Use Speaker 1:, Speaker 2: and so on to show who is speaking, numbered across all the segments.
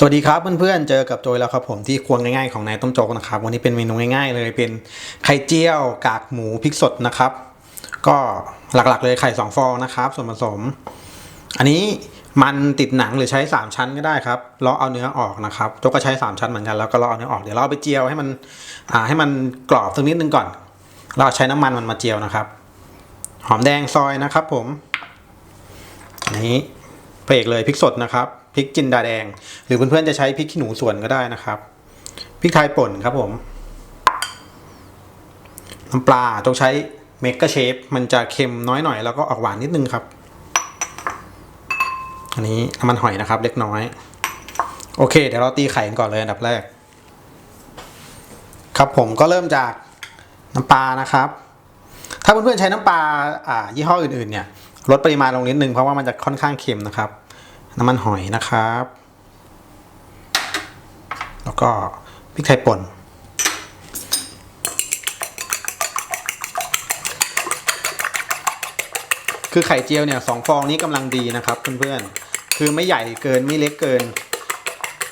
Speaker 1: สวัสดีครับเพื่อนๆ เจอกับโจยแล้วครับผมที่ครัวง่ายๆของนายต้มโจ๊กนะครับ วันนี้เป็นเมนูง่ายๆ เลยเป็นไข่เจียวกากหมูพริกสดนะครับ ก็หลักๆเลยไข่สองฟองนะครับ ส่วนผสม อันนี้มันติดหนังหรือใช้ 3 ชั้นก็ได้ครับเลาะเอาเนื้อออกนะครับโจก็ใช้ 3 ชั้นเหมือนกันแล้วก็เลาะเอาเนื้อออกเดี๋ยวเราไปเจียวให้มันอ่าให้มันกรอบสักนิดนึงก่อน เราใช้น้ำมันมันมาเจียวนะครับ หอมแดงซอยนะครับ ผมอันนี้ พระเอกเลยพริกสดนะครับพริกจินดาแดง หรือเพื่อนๆจะใช้พริกขี้หนูส่วนก็ได้นะครับพริกไทยป่นครับผมน้ำปลาต้องใช้เมกะเชฟมันจะเค็มน้อยหน่อยแล้วก็ออกหวานนิดนึงครับ อันนี้น้ำมันหอยนะครับ เล็กน้อย โอเค เดี๋ยวเราตีไข่กันก่อนเลยอันดับแรก ครับผมก็เริ่มจากน้ำปลานะครับ ถ้าเพื่อนๆใช้น้ำปลาอ่ายี่ห้ออื่นๆเนี่ยลดปริมาณลงนิดนึงเพราะว่ามันจะค่อนข้างเค็มนะครับ น้ำมันหอยนะครับ แล้วก็พริกไทยป่นคือไข่เจียวเนี่ยสองฟองนี้กำลังดีนะครับเพื่อนๆ คือไม่ใหญ่เกินไม่เล็กเกิน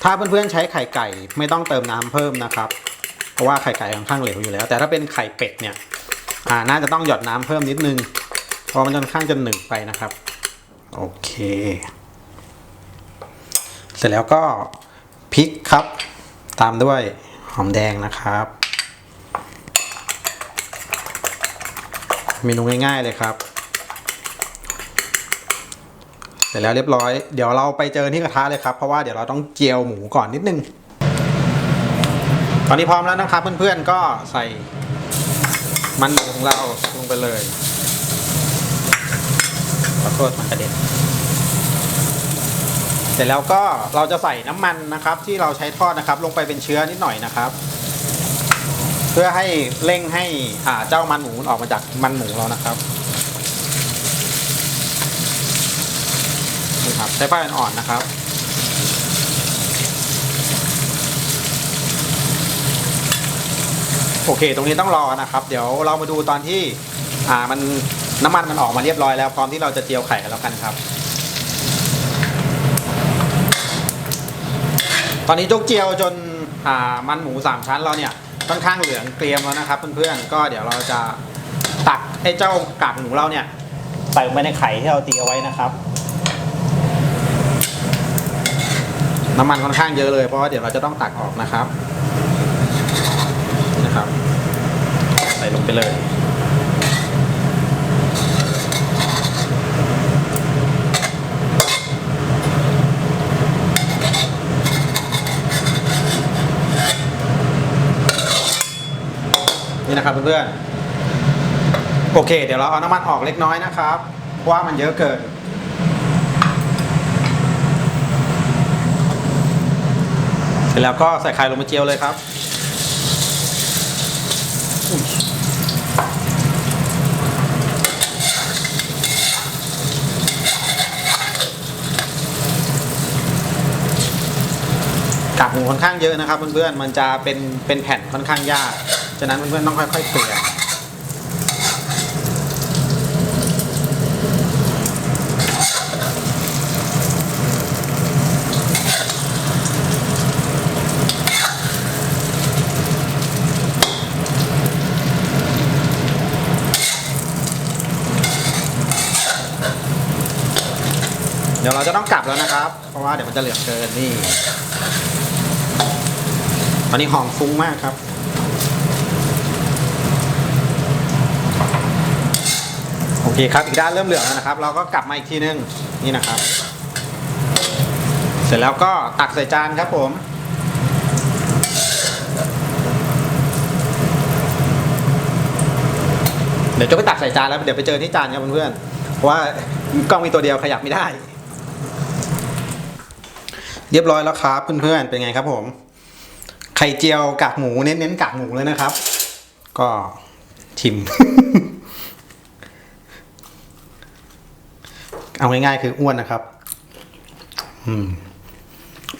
Speaker 1: ถ้าเพื่อนๆใช้ไข่ไก่ไม่ต้องเติมน้ำเพิ่มนะครับ เพราะว่าไข่ไก่ค่อนข้างเหลวอยู่แล้ว แต่ถ้าเป็นไข่เป็ดเนี่ยอ่าน่าจะต้องหยดน้ำเพิ่มนิดนึงเพราะมันค่อนข้างจะหนึบไปนะครับ โอเค เสร็จแล้วก็พริกครับ ตามด้วยหอมแดงนะครับ เมนูง่ายๆเลยครับ เสร็จแล้วเรียบร้อย เดี๋ยวเราไปเจอที่กระทะเลยครับ เพราะว่าเดี๋ยวเราต้องเจียวหมูก่อนนิดนึง ตอนนี้พร้อมแล้วนะครับเพื่อนๆก็ใส่มันหมูของเราลงไปเลยขอโทษมันกระเด็น เสร็จแล้วก็เราจะใส่น้ำมันนะครับ ที่เราใช้ทอดนะครับ ลงไปเป็นเชื้อนิดหน่อยนะครับ เพื่อให้เร่งให้อ่าเจ้ามันหมูมันออกมาจากมันหมูเรานะครับนี่ครับใช้ไฟอ่อนๆนะครับโอเค ตรงนี้ต้องรอนะครับ เดี๋ยวเรามาดูตอนที่อ่ามันน้ำมันมันออกมาเรียบร้อยแล้วพร้อมที่เราจะเจียวไข่กันแล้วกันครับ ตอนนี้จกเจียวจนอ่ามันหมูสามชั้นเราเนี่ยค่อนข้างเหลืองเกรียมแล้วนะครับเพื่อนๆก็เดี๋ยวเราจะตักไอ้เจ้ากากหมูเราเนี่ยใส่ลงไปในไข่ที่เราตีเอาไว้นะครับ น้ำมันค่อนข้างเยอะเลยเพราะว่าเดี๋ยวเราจะต้องตักออกนะครับนะครับ ใส่ลงไปเลย นี่นะครับเพื่อนๆโอเค เดี๋ยวเราเอาน้ำมันออกเล็กน้อยนะครับว่ามันเยอะเกินเสร็จแล้วก็ใส่ไข่ลงมาเจียวเลยครับกากหมูค่อนข้างเยอะนะครับเพื่อนๆ มันจะเป็นเป็นแผ่นค่อนข้างยาก ฉะนั้นเพื่อนๆต้องค่อยๆเกลี่ยเดี๋ยวเราจะต้องกลับแล้วนะครับ เพราะว่าเดี๋ยวมันจะเหลือเกินนี่ตอนนี้หอมฟุ้งมากครับ โอ เคครับอีกด้านเริ่มเหลืองแล้วนะครับ เราก็กลับมาอีกทีนึงนี่นะครับ เสร็จแล้วก็ตักใส่จานครับผมเดี๋ยวจะไปตักใส่จานแล้วเดี๋ยวไปเจอที่จานครับเพื่อนๆเพราะว่ากล้องมีตัวเดียวขยับไม่ได้ เรียบร้อยแล้วครับเพื่อนๆเป็นไงครับผม ไข่เจียวกากหมูเน้นๆกากหมูเลยนะครับ ก็ชิม เอาง่ายๆคืออ้วนนะครับ อืม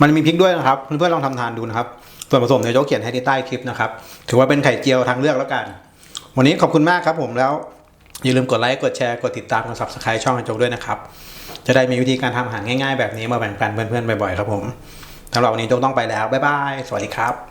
Speaker 1: มันมีพริกด้วยนะครับ เพื่อนๆลองทำทานดูนะครับ ส่วนผสมเดี๋ยวโจ๊กเขียนให้ที่ใต้คลิปนะครับ ถือว่าเป็นไข่เจียวทางเลือกแล้วกัน วันนี้ขอบคุณมากครับผมแล้ว อย่าลืมกดไลค์กดแชร์กดติดตามกด subscribe ช่องอโจ๊กด้วยนะครับ จะได้มีวิธีการทำอาหารง่ายๆแบบนี้มาแบ่งปันเพื่อนๆบ่อยๆครับผมสำหรับวันนี้โจ๊กต้องไปแล้วบ๊ายบายสวัสดีครับ